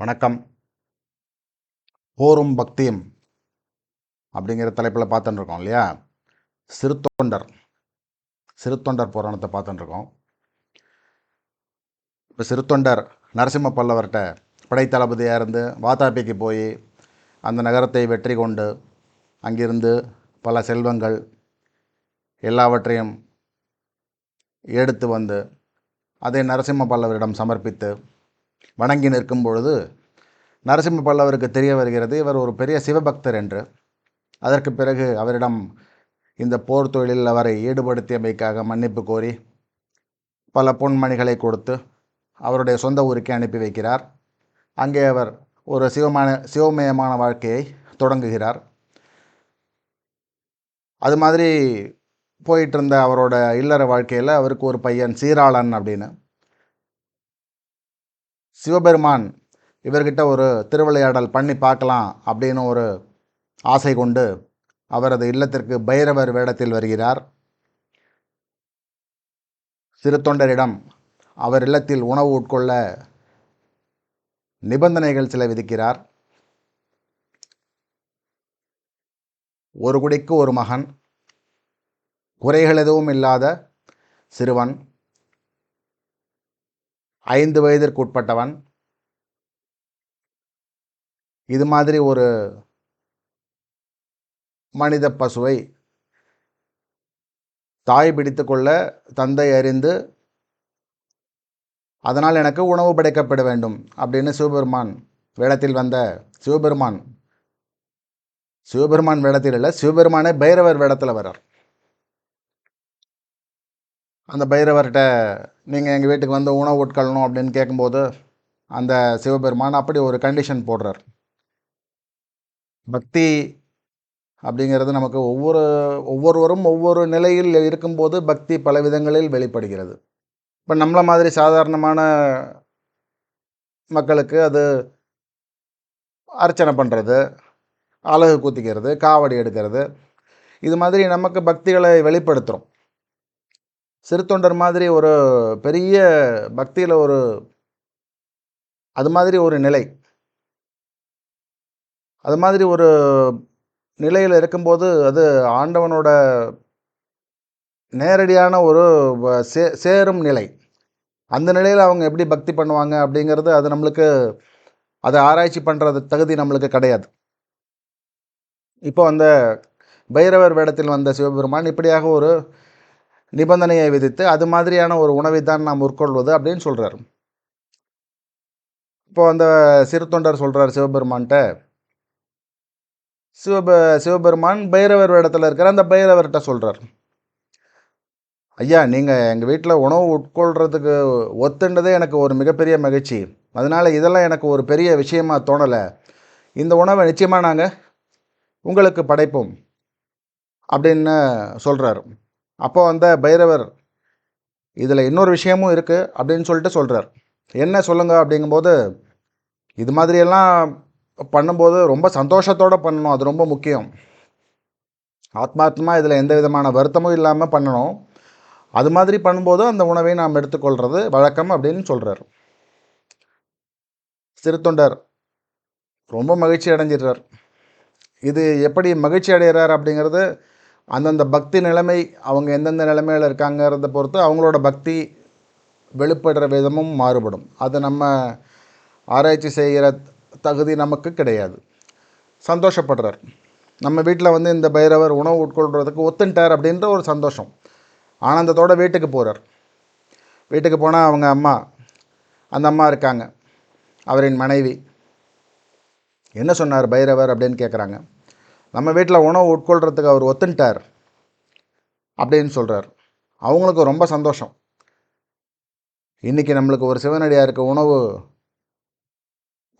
வணக்கம். போரும் பக்தியும் அப்படிங்கிற தலைப்பில் பார்த்துட்டு இருக்கோம் இல்லையா? சிறுத்தொண்டர். சிறுத்தொண்டர் புராணத்தை பார்த்துட்டு இருக்கோம் இப்போ சிறுத்தொண்டர் நரசிம்ம பல்லவர்கிட்ட படைத்தளபதியாக இருந்து வாதாபிக்கு போய் அந்த நகரத்தை வெற்றி கொண்டு அங்கிருந்து பல செல்வங்கள் எல்லாவற்றையும் எடுத்து வந்து அதை நரசிம்ம பல்லவரிடம் சமர்ப்பித்து வணங்கி நிற்கும் பொழுது நரசிம்ம பல்லவருக்கு தெரிய வருகிறது. இவர் ஒரு பெரிய சிவபக்தர் என்று. அதற்கு பிறகு அவரிடம் இந்த போர் தொழிலில் அவரை ஈடுபடுத்தியமைக்காக மன்னிப்பு கோரி பல பொன்மணிகளை கொடுத்து அவருடைய சொந்த ஊருக்கே அனுப்பி வைக்கிறார். அங்கே அவர் ஒரு சிவமான சிவமயமான வாழ்க்கையை தொடங்குகிறார். அது மாதிரி போயிட்டு இருந்த அவரோட இல்லற வாழ்க்கையில் அவருக்கு ஒரு பையன் சீராளன் அப்படின்னு. சிவபெருமான் இவர்கிட்ட ஒரு திருவிளையாடல் பண்ணி பார்க்கலாம் அப்படின்னு ஒரு ஆசை கொண்டு அவரது இல்லத்திற்கு பைரவர் வேடத்தில் வருகிறார். சிறு தொண்டரிடம் அவர் இல்லத்தில் உணவு உட்கொள்ள நிபந்தனைகள் சில விதிக்கிறார். ஒரு குடிக்கு ஒரு மகன் குறைகள் எதுவும் இல்லாத சிறுவன் ஐந்து வயதிற்குட்பட்டவன் இது மாதிரி ஒரு மனித பசுவை தாய் பிடித்து கொள்ள தந்தை அறிந்து அதனால் எனக்கு உணவு படைக்கப்பட வேண்டும் அப்படின்னு சிவபெருமான் வேடத்தில் வந்த சிவபெருமான் சிவபெருமான் வேடத்தில் இல்லை சிவபெருமானே பைரவர் வேடத்தில் வர்றார். அந்த பைரவர்கிட்ட நீங்கள் எங்கள் வீட்டுக்கு வந்து உணவு உட்கொள்ளணும் அப்படின்னு கேட்கும்போது அந்த சிவபெருமான் அப்படி ஒரு கண்டிஷன் போடுறார். பக்தி அப்படிங்கிறது நமக்கு ஒவ்வொரு ஒவ்வொருவரும் ஒவ்வொரு நிலையில் இருக்கும்போது பக்தி பல விதங்களில் வெளிப்படுகிறது. இப்போ நம்மளை மாதிரி சாதாரணமான மக்களுக்கு அது அர்ச்சனை பண்ணுறது அழகு குத்திக்கிறது காவடி எடுக்கிறது இது மாதிரி நமக்கு பக்திகளை வெளிப்படுத்துகிறோம் சிறுத்தொண்டர் மாதிரி ஒரு பெரிய பக்தியில் ஒரு அது மாதிரி ஒரு நிலை. அது மாதிரி ஒரு நிலையில் இருக்கும்போது அது ஆண்டவனோட நேரடியான ஒரு வ- சே சேரும் நிலை. அந்த நிலையில் அவங்க எப்படி பக்தி பண்ணுவாங்க அப்படிங்கிறது அது நம்மளுக்கு அதை ஆராய்ச்சி பண்ணுறது தகுதி நம்மளுக்கு கிடையாது. இப்போ அந்த பைரவர் வேடத்தில் வந்த சிவபெருமான் இப்படியாக ஒரு நிபந்தனையை விதித்து அது மாதிரியான ஒரு உணவை தான் நாம் உட்கொள்வது அப்படின்னு சொல்கிறார் இப்போ அந்த சிறு தொண்டர் சொல்கிறார் சிவபெருமான்கிட்ட சிவபெ சிவபெருமான் பைரவர் இடத்துல இருக்கிற அந்த பைரவர்கிட்ட சொல்கிறார் ஐயா நீங்கள் எங்கள் வீட்டில் உணவு உட்கொள்கிறதுக்கு ஒத்துண்டதே எனக்கு ஒரு மிகப்பெரிய மகிழ்ச்சி. அதனால் இதெல்லாம் எனக்கு ஒரு பெரிய விஷயமா தோணலை. இந்த உணவை நிச்சயமாக நாங்கள் உங்களுக்கு படைப்போம். அப்படின்னு சொல்கிறார் அப்போ அந்த பைரவர் இதில் இன்னொரு விஷயமும் இருக்குது அப்படின்னு சொல்லிட்டு சொல்கிறார் என்ன சொல்லுங்கள் அப்படிங்கும்போது இது மாதிரியெல்லாம் பண்ணும்போது ரொம்ப சந்தோஷத்தோடு பண்ணணும். அது ரொம்ப முக்கியம். ஆத்மாத்மா இதில் எந்த விதமான வருத்தமும் இல்லாமல் பண்ணணும். அது மாதிரி பண்ணும்போது அந்த உணவை நாம் எடுத்துக்கொள்கிறது வழக்கம் அப்படின்னு சொல்கிறார் சிறுத்தொண்டர் ரொம்ப மகிழ்ச்சி அடைஞ்சிடுறார். இது எப்படி மகிழ்ச்சி அடைகிறார் அப்படிங்கிறது அந்தந்த பக்தி நிலைமை அவங்க எந்தெந்த நிலைமையில் இருக்காங்கிறத பொறுத்து அவங்களோட பக்தி வெளிப்படுற விதமும் மாறுபடும். அது நம்ம ஆராய்ச்சி செய்கிற தகுதி நமக்கு கிடையாது. சந்தோஷப்படுறார். நம்ம வீட்டில் வந்து இந்த பைரவர் உணவு உட்கொள்கிறதுக்கு ஒத்துன்ட்டார் அப்படின்ற ஒரு சந்தோஷம். ஆனந்தத்தோட வீட்டுக்கு போகிறார் வீட்டுக்கு போனால் அவங்க அம்மா அந்த அம்மா இருக்காங்க. அவரின் மனைவி. என்ன சொன்னார் பைரவர் அப்படின்னு கேட்குறாங்க நம்ம வீட்டில் உணவு உட்கொள்கிறதுக்கு அவர் ஒத்துன்ட்டார் அப்படின்னு சொல்கிறார் அவங்களுக்கு ரொம்ப சந்தோஷம். இன்றைக்கி நம்மளுக்கு ஒரு சிவனடியாருக்கு உணவு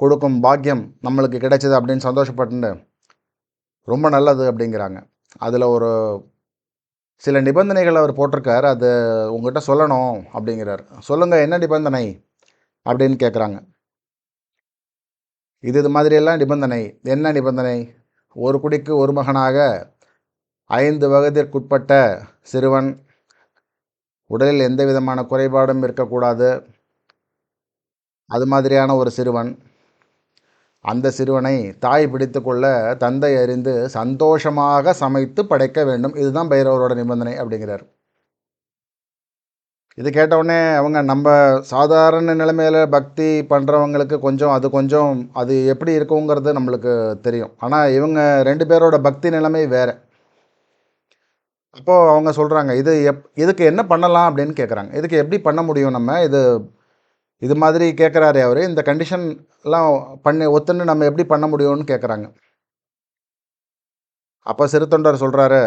கொடுக்கும் பாக்கியம் நம்மளுக்கு கிடைச்சது அப்படின்னு சந்தோஷப்பட்டு ரொம்ப நல்லது அப்படிங்கிறாங்க. அதில் ஒரு சில நிபந்தனைகள் அவர் போட்டிருக்கார் அது உங்கள்கிட்ட சொல்லணும் அப்படிங்கிறார். சொல்லுங்கள் என்ன நிபந்தனை? அப்படின்னு கேட்குறாங்க இது இது மாதிரியெல்லாம் நிபந்தனை. என்ன நிபந்தனை? ஒரு குடிக்கு ஒரு மகனாக ஐந்து வயதிற்குட்பட்ட சிறுவன் உடலில் எந்த விதமான குறைபாடும் இருக்கக்கூடாது. அது மாதிரியான ஒரு சிறுவன் அந்த சிறுவனை தாய் பிடித்து கொள்ள தந்தை அறிந்து சந்தோஷமாக சமைத்து படைக்க வேண்டும். இதுதான் பைரவரோட நிபந்தனை அப்படிங்கிறார். இது கேட்டவுடனே அவங்க நம்ம சாதாரண நிலைமையில் பக்தி பண்ணுறவங்களுக்கு கொஞ்சம் அது கொஞ்சம் அது எப்படி இருக்குங்கிறது நம்மளுக்கு தெரியும். ஆனால் இவங்க ரெண்டு பேரோட பக்தி நிலைமை வேறு. அப்போது அவங்க சொல்கிறாங்க இது எப் இதுக்கு என்ன பண்ணலாம் அப்படின்னு கேட்குறாங்க இதுக்கு எப்படி பண்ண முடியும் நம்ம? இது இது மாதிரி கேட்குறாரு அவர். இந்த கண்டிஷன்லாம் பண்ணி ஒத்துன்னு நம்ம எப்படி பண்ண முடியும்னு கேட்குறாங்க அப்போ சிறு தொண்டர் சொல்கிறாரு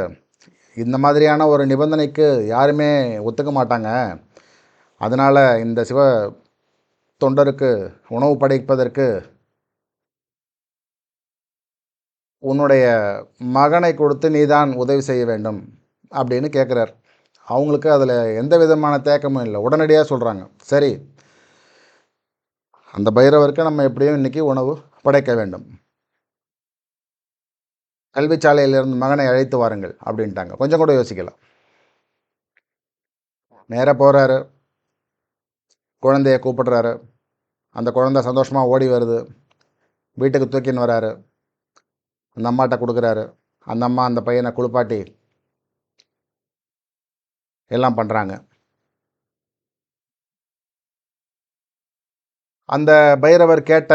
இந்த மாதிரியான ஒரு நிபந்தனைக்கு யாருமே ஒத்துக்க மாட்டாங்க. அதனால் இந்த சிவ தொண்டருக்கு உணவு படைப்பதற்கு உன்னுடைய மகனை கொடுத்து நீதான் உதவி செய்ய வேண்டும் அப்படின்னு கேட்குறார் அவங்களுக்கு அதில் எந்த விதமான தேக்கமும் இல்லை. உடனடியாக சொல்கிறாங்க சரி அந்த பைரவருக்கு நம்ம எப்படியும் இன்றைக்கி உணவு படைக்க வேண்டும். கல்விச்சாலையிலிருந்து மகனை அழைத்து வாருங்கள் அப்படின்ட்டாங்க. கொஞ்சம் கூட யோசிக்கலாம். நேராக போகிறாரு குழந்தைய கூப்பிடுறாரு. அந்த குழந்தை சந்தோஷமாக ஓடி வருது. வீட்டுக்கு தூக்கின்னு வராரு. அந்த அம்மாட்ட கொடுக்குறாரு. அந்த அம்மா அந்த பையனை குளிப்பாட்டி எல்லாம் பண்ணுறாங்க அந்த பைரவர் கேட்ட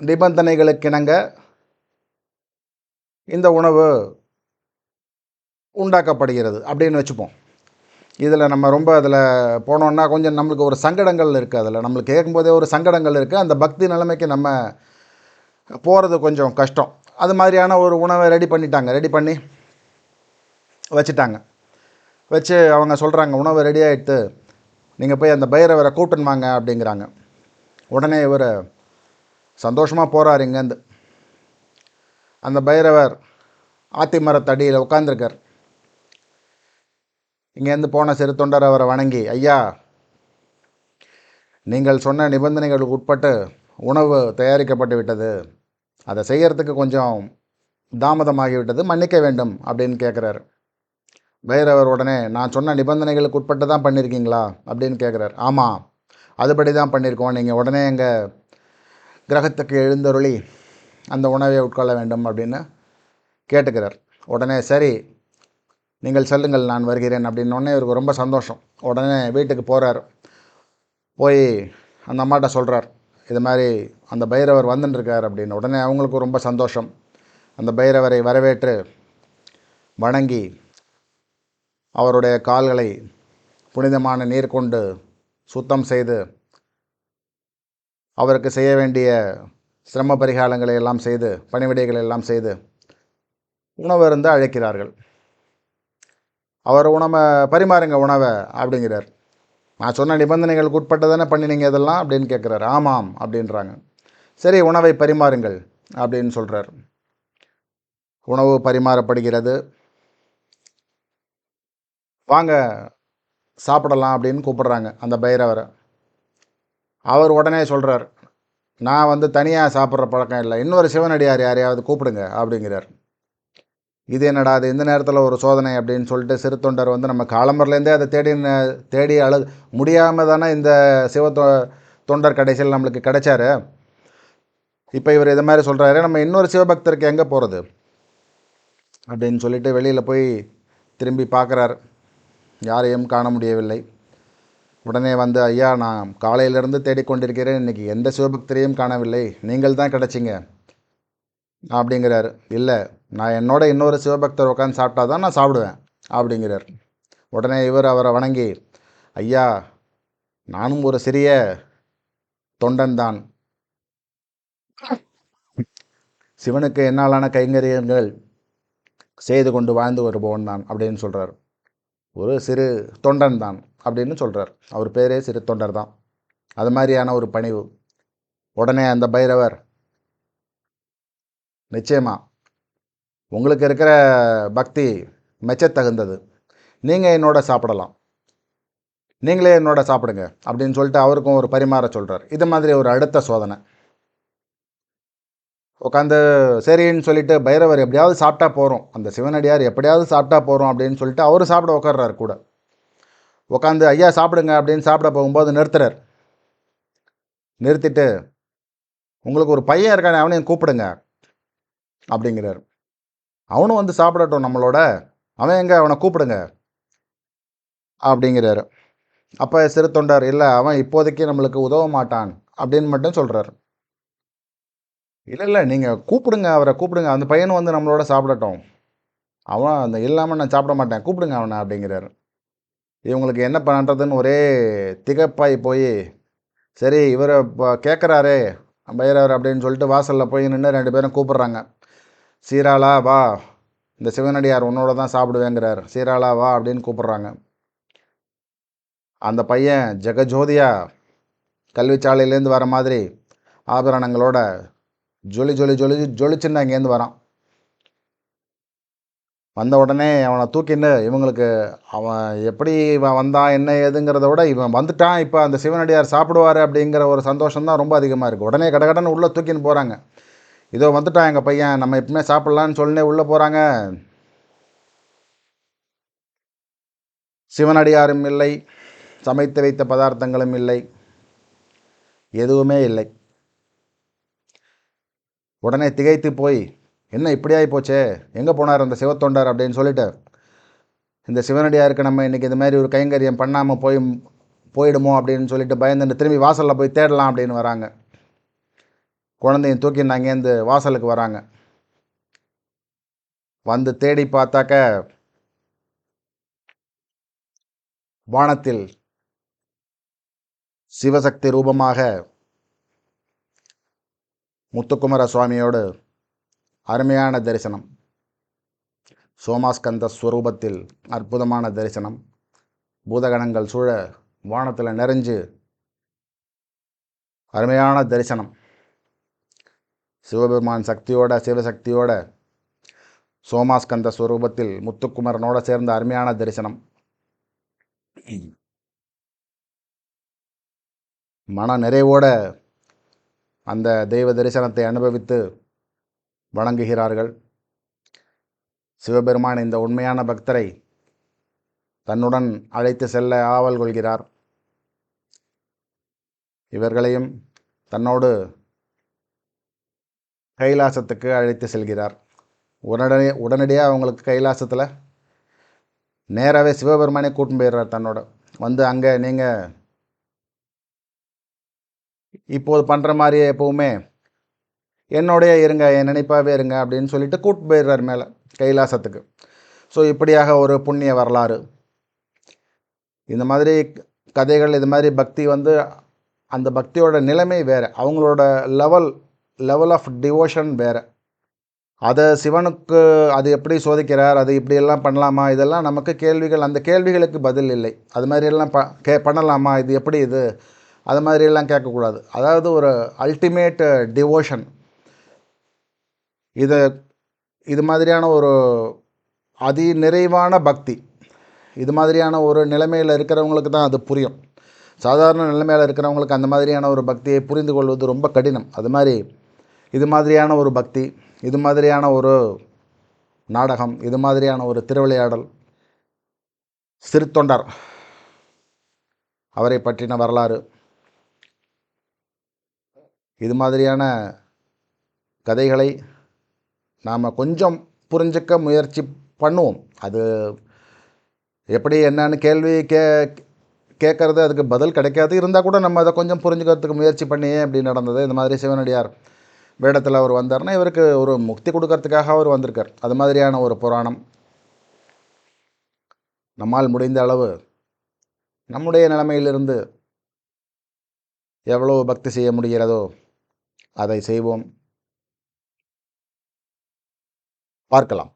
நிபந்தனைகளுக்கிணங்க இந்த உணவு உண்டாக்கப்படுகிறது அப்படின்னு வச்சுப்போம். இதில் நம்ம ரொம்ப அதில் போனோன்னா கொஞ்சம் நம்மளுக்கு ஒரு சங்கடங்கள் இருக்குது அதில். நம்மளுக்கு கேட்கும்போதே ஒரு சங்கடங்கள் இருக்குது அந்த பக்தி நிலைமைக்கு நம்ம போகிறது கொஞ்சம் கஷ்டம். அது மாதிரியான ஒரு உணவை ரெடி பண்ணிட்டாங்க. ரெடி பண்ணி வச்சுட்டாங்க. வச்சு அவங்க சொல்கிறாங்க உணவு ரெடி ஆகிட்டு நீங்கள் போய் அந்த பைரவரை கூட்டன் வாங்க அப்படிங்கிறாங்க. உடனே இவர் சந்தோஷமாக போகிறார் இங்கேருந்து அந்த பைரவர் ஆத்தி மரத்தடியில் உட்காந்துருக்கார் இங்கேருந்து போன சிறு தொண்டர் அவரை வணங்கி ஐயா நீங்கள் சொன்ன நிபந்தனைகளுக்கு உட்பட்டு உணவு தயாரிக்கப்பட்டு விட்டது. அதை செய்கிறதுக்கு கொஞ்சம் தாமதமாகிவிட்டது மன்னிக்க வேண்டும் அப்படின்னு கேட்குறாரு பைரவர் உடனே நான் சொன்ன நிபந்தனைகளுக்கு உட்பட்டு தான் பண்ணியிருக்கீங்களா அப்படின்னு கேட்குறாரு ஆமாம் அதுபடி தான் பண்ணியிருக்கோம் நீங்கள் உடனே எங்கள் கிரகத்துக்கு எழுந்தருளி அந்த உணவை உட்கொள்ள வேண்டும் அப்படின்னு கேட்டுக்கிறார். உடனே சரி நீங்கள் செல்லுங்கள் நான் வருகிறேன் அப்படின்னோடனே இவருக்கு ரொம்ப சந்தோஷம். உடனே வீட்டுக்கு போகிறார் போய் அந்த அம்மாட்ட சொல்கிறார் இது மாதிரி அந்த பைரவர் வந்துட்டுருக்கார் அப்படின்னு. உடனே அவங்களுக்கு ரொம்ப சந்தோஷம். அந்த பைரவரை வரவேற்று வணங்கி அவருடைய கால்களை புனிதமான நீர் கொண்டு சுத்தம் செய்து அவருக்கு செய்ய வேண்டிய சிரம பரிகாரங்களை எல்லாம் செய்து பணிவிடைகளை எல்லாம் செய்து உணவு இருந்து அழைக்கிறார்கள். அவர் உணவை பரிமாறுங்க உணவை அப்படிங்கிறார். நான் சொன்ன நிபந்தனைகளுக்கு உட்பட்டு தானே பண்ணினீங்க இதெல்லாம் அப்படின்னு கேட்குறாரு. ஆமாம் அப்படின்றாங்க. சரி உணவை பரிமாறுங்கள் அப்படின்னு சொல்கிறார் உணவு பரிமாறப்படுகிறது. வாங்க சாப்பிடலாம் அப்படின்னு கூப்பிட்றாங்க அந்த பைரவரை. அவர் உடனே சொல்கிறார் நான் வந்து தனியாக சாப்பிட்ற பழக்கம் இல்லை இன்னொரு சிவனடியார் யாரையாவது கூப்பிடுங்க அப்படிங்கிறார். இது என்னடா அது இந்த நேரத்தில் ஒரு சோதனை அப்படின்னு சொல்லிட்டு சிறு தொண்டர் வந்து நம்ம காலம்பரிலேருந்தே அதை தேடி தேடி அழு முடியாமல் தானே இந்த சிவ தொ தொண்டர் கடைசியில் நம்மளுக்கு கிடைச்சாரு. இப்போ இவர் இது மாதிரி சொல்கிறாரு நம்ம இன்னொரு சிவபக்தருக்கு எங்கே போகிறது அப்படின்னு சொல்லிட்டு வெளியில் போய் திரும்பி பார்க்குறாரு. யாரையும் காண முடியவில்லை உடனே வந்து ஐயா நான் காலையிலேருந்து தேடிக்கொண்டிருக்கிறேன். இன்றைக்கி எந்த சிவபக்தரையும் காணவில்லை. நீங்கள் தான் கிடச்சிங்க. அப்படிங்கிறார். இல்லை நான் என்னோட இன்னொரு சிவபக்தர் உட்காந்து சாப்பிட்டா தான் நான் சாப்பிடுவேன். அப்படிங்கிறார். உடனே இவர் அவரை வணங்கி ஐயா நானும் ஒரு சிறிய தொண்டன் தான். சிவனுக்கு என்னாலான கைங்கரியங்கள் செய்து கொண்டு வாழ்ந்து வருபவன் தான். அப்படின்னு சொல்கிறார் ஒரு சிறு தொண்டன் தான் அப்படின்னு சொல்கிறார் அவர் பேரே சிறு தொண்டர் தான். அது மாதிரியான ஒரு பணிவு. உடனே அந்த பைரவர் நிச்சயமாக உங்களுக்கு இருக்கிற பக்தி மெச்சத்தகுந்தது நீங்கள் என்னோட சாப்பிடலாம். நீங்களே என்னோட சாப்பிடுங்க அப்படின்னு சொல்லிட்டு அவருக்கும் ஒரு பரிமாற சொல்கிறார் இது மாதிரி ஒரு அடுத்த சோதனை. உட்காந்து சரின்னு சொல்லிட்டு பைரவர் எப்படியாவது சாப்பிட்டா போகிறோம் அந்த சிவனடியார் எப்படியாவது சாப்பிட்டா போகிறோம் அப்படின்னு சொல்லிட்டு அவர் சாப்பிட உட்கார்றாரு கூட. உட்காந்து ஐயா சாப்பிடுங்க அப்படின்னு சாப்பிட போகும்போது நிறுத்துறார். நிறுத்திட்டு உங்களுக்கு ஒரு பையன் இருக்கானே அவனையும் கூப்பிடுங்க அப்படிங்கிறார். அவனும் வந்து சாப்பிடட்டும் நம்மளோட. அவன் எங்கே? அவனை கூப்பிடுங்க அப்படிங்கிறாரு. அப்போ சிறு தொண்டர் இல்லை அவன் இப்போதைக்கு நம்மளுக்கு உதவ மாட்டான் அப்படின்னு மட்டும் சொல்கிறார் இல்லை இல்லை நீங்கள் கூப்பிடுங்க அவரை கூப்பிடுங்க. அந்த பையனும் வந்து நம்மளோட சாப்பிடட்டும். அவன் அந்த இல்லாமல் நான் சாப்பிட மாட்டேன். கூப்பிடுங்க அவனை அப்படிங்கிறாரு. இவங்களுக்கு என்ன பண்ணுறதுன்னு ஒரே திகப்பாய் போய் சரி இவரை இப்போ கேட்குறாரே பைரவர் அப்படின்னு சொல்லிட்டு வாசலில் போய் நின்று ரெண்டு பேரும் கூப்பிட்றாங்க. சீராளா வா இந்த சிவனடியார் உன்னோட தான் சாப்பிடுவேங்கிறார். சீராளா வா அப்படின்னு கூப்பிட்றாங்க. அந்த பையன் ஜெகஜோதியா கல்விச்சாலையிலேருந்து வர மாதிரி ஆபரணங்களோட ஜொலி ஜொலி ஜொலி ஜொலிச்சுன்னு அங்கேருந்து வரான். வந்த உடனே அவனை தூக்கின்னு இவங்களுக்கு அவன் எப்படி இவன் வந்தான் என்ன ஏதுங்கிறத விட இவன் வந்துட்டான். இப்போ அந்த சிவனடியார் சாப்பிடுவார் அப்படிங்கிற ஒரு சந்தோஷம் தான் ரொம்ப அதிகமாக இருக்குது உடனே கடகடன்னு உள்ளே தூக்கின்னு போகிறாங்க இதோ வந்துட்டான் எங்கள் பையன். நம்ம எப்பவுமே சாப்பிட்லான்னு சொல்லினே உள்ளே போகிறாங்க சிவனடியாரும் இல்லை. சமைத்து வைத்த பதார்த்தங்களும் இல்லை. எதுவுமே இல்லை. உடனே திகைத்து போய் என்ன இப்படியாகி போச்சே? எங்கே போனார் அந்த சிவத்தொண்டர்? அப்படின்னு சொல்லிட்டு இந்த சிவனடியாருக்கு நம்ம இன்றைக்கி இந்த மாதிரி ஒரு கைங்கரியம் பண்ணாமல் போய் போயிடுமோ? அப்படின்னு சொல்லிட்டு பயந்துட்டு திரும்பி வாசலில் போய் தேடலாம் அப்படின்னு வராங்க. குழந்தையும் தூக்கின்னு அங்கேருந்து வாசலுக்கு வராங்க. வந்து தேடி பார்த்தாக்க வானத்தில் சிவசக்தி ரூபமாக முத்துக்குமர சுவாமியோடு அருமையான தரிசனம். சோமாஸ்கந்த ஸ்வரூபத்தில் அற்புதமான தரிசனம். பூதகணங்கள் சூழ வானத்தில் நிறைஞ்சு அருமையான தரிசனம். சிவபெருமான் சக்தியோட சிவசக்தியோட சோமாஸ்கந்த ஸ்வரூபத்தில் முத்துக்குமரனோட சேர்ந்த அருமையான தரிசனம். மன நிறைவோட அந்த தெய்வ தரிசனத்தை அனுபவித்து வணங்குகிறார்கள். சிவபெருமான் இந்த உண்மையான பக்தரை தன்னுடன் அழைத்து செல்ல ஆவல் கொள்கிறார். இவர்களையும் தன்னோடு கைலாசத்துக்கு அழைத்து செல்கிறார். உடனே உடனடியாக அவங்களுக்கு கைலாசத்தில் நேராகவே சிவபெருமானே கூட்டின்னு போயிடுறார் தன்னோட. வந்து அங்கே நீங்கள் இப்போது பண்ணுற மாதிரியே எப்போவுமே என்னோடைய இருங்க என் நினைப்பாகவே இருங்க அப்படின்னு சொல்லிட்டு கூட்டு போயிடுறார் மேலே கைலாசத்துக்கு. ஸோ இப்படியாக ஒரு புண்ணிய வரலாறு. இந்த மாதிரி கதைகள் இது மாதிரி பக்தி வந்து அந்த பக்தியோட நிலைமை வேறு. அவங்களோட லெவல் லெவல் ஆஃப் டிவோஷன் வேறு. அதை சிவனுக்கு அது எப்படி சோதிக்கிறார் அது இப்படியெல்லாம் பண்ணலாமா? இதெல்லாம் நமக்கு கேள்விகள் அந்த கேள்விகளுக்கு பதில் இல்லை. அது மாதிரியெல்லாம் ப கே பண்ணலாமா? இது எப்படி இது? அது மாதிரியெல்லாம் கேட்கக்கூடாது. அதாவது ஒரு அல்டிமேட் டிவோஷன் இது இது மாதிரியான ஒரு அதி நிறைவான பக்தி. இது மாதிரியான ஒரு நிலைமையில் இருக்கிறவங்களுக்கு தான் அது புரியும். சாதாரண நிலைமையில் இருக்கிறவங்களுக்கு அந்த மாதிரியான ஒரு பக்தியை புரிந்து கொள்வது ரொம்ப கடினம். அது மாதிரி இது மாதிரியான ஒரு பக்தி இது மாதிரியான ஒரு நாடகம் இது மாதிரியான ஒரு திருவிளையாடல். சிறுத்தொண்டர். அவரை பற்றின வரலாறு. இது மாதிரியான கதைகளை நாம் கொஞ்சம் புரிஞ்சுக்க முயற்சி பண்ணுவோம். அது எப்படி என்னன்னு கேள்வி கே கேட்குறது அதுக்கு பதில் கிடைக்காது. இருந்தால் கூட நம்ம அதை கொஞ்சம் புரிஞ்சுக்கிறதுக்கு முயற்சி பண்ணியே அப்படி நடந்தது. இந்த மாதிரி சிவனடியார் வேடத்தில் அவர் வந்தார்னா இவருக்கு ஒரு முக்தி கொடுக்கறதுக்காக அவர் வந்திருக்கார். அது மாதிரியான ஒரு புராணம். நம்மால் முடிந்த அளவு நம்முடைய நிலைமையிலிருந்து எவ்வளோ பக்தி செய்ய முடிகிறதோ அதை செய்வோம். பார்க்கலாம்.